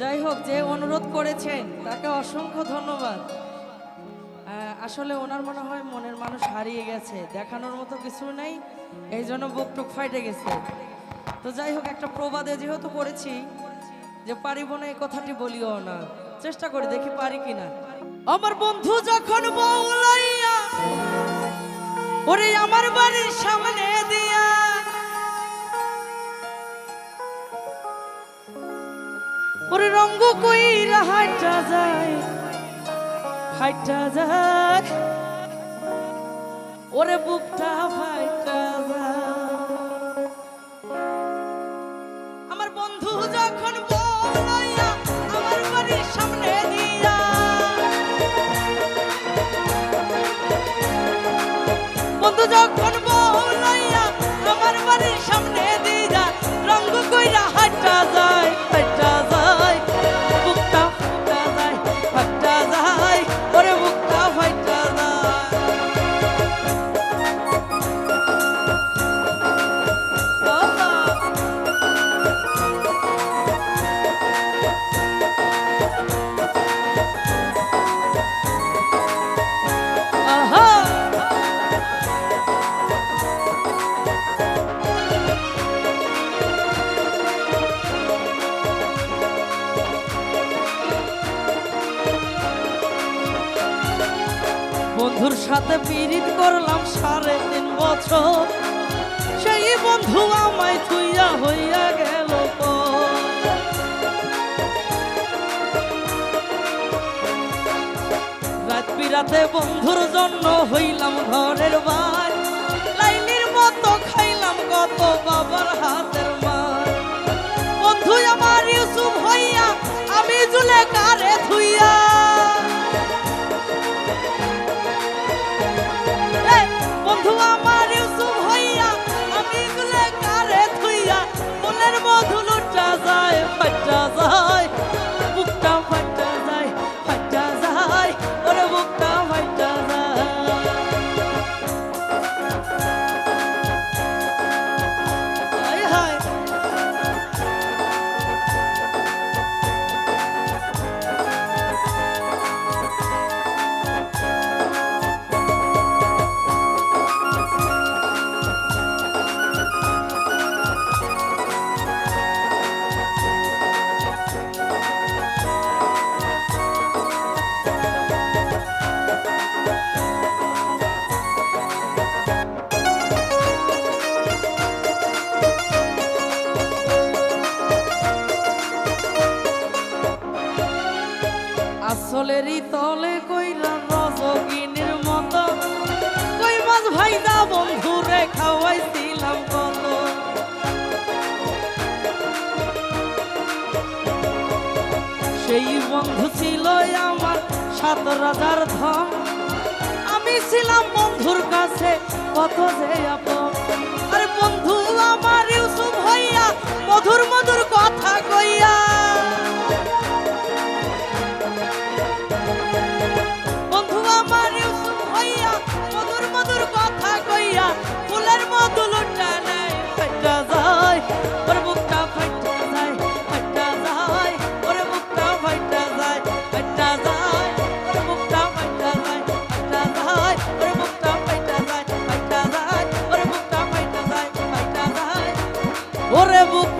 যাই হোক, যে অনুরোধ করেছেন, তাকে অসংখ্য ধন্যবাদ। আসলে ওনার মনে হয় মনের মানুষ হারিয়ে গেছে, দেখানোর মতো কিছু নেই, এই জন্য বুক টুক ফাইটে গেছে। তো যাই হোক, একটা প্রবাদে যেহেতু করেছি যে পারিব না এই কথাটি বলিও না। চেষ্টা করি, দেখি পারি কিনা। আমার বন্ধু যখন বউলাইয়া, ওরে আমার বাড়ির সামনে ওরে রঙ্গ কইরা হাইটা যায় হাইটা যায়। ওরে বুকটা ফাইটা আমার বন্ধু যখন বলাইয়া আমার বাড়ির সামনে দিয়া, বন্ধু যখন বলাইয়া বন্ধুর সাথে পীড়িত করলাম সাড়ে তিন বছর। সেই বন্ধু আমায় থুইয়া হইয়া গেল। রাত বিরাতে বন্ধুর জন্য হইলাম ঘরের বাই লাইলির মতো খাইলাম কত বাবার হাতের মনের মধু আসলেরই তলে কইরা রজগিনীর মতো। কই মাছ ভাইদা বন্ধুরে খাওয়াইছিলাম কত। সেই বন্ধু ছিল আমার সাত রাজার ধন। আমি ছিলাম বন্ধুর কাছে কত যে আপন। আরে বন্ধু আমার ইউসুফ হইয়া মধুর মধুর কথা কইয়া ওরে বুকটা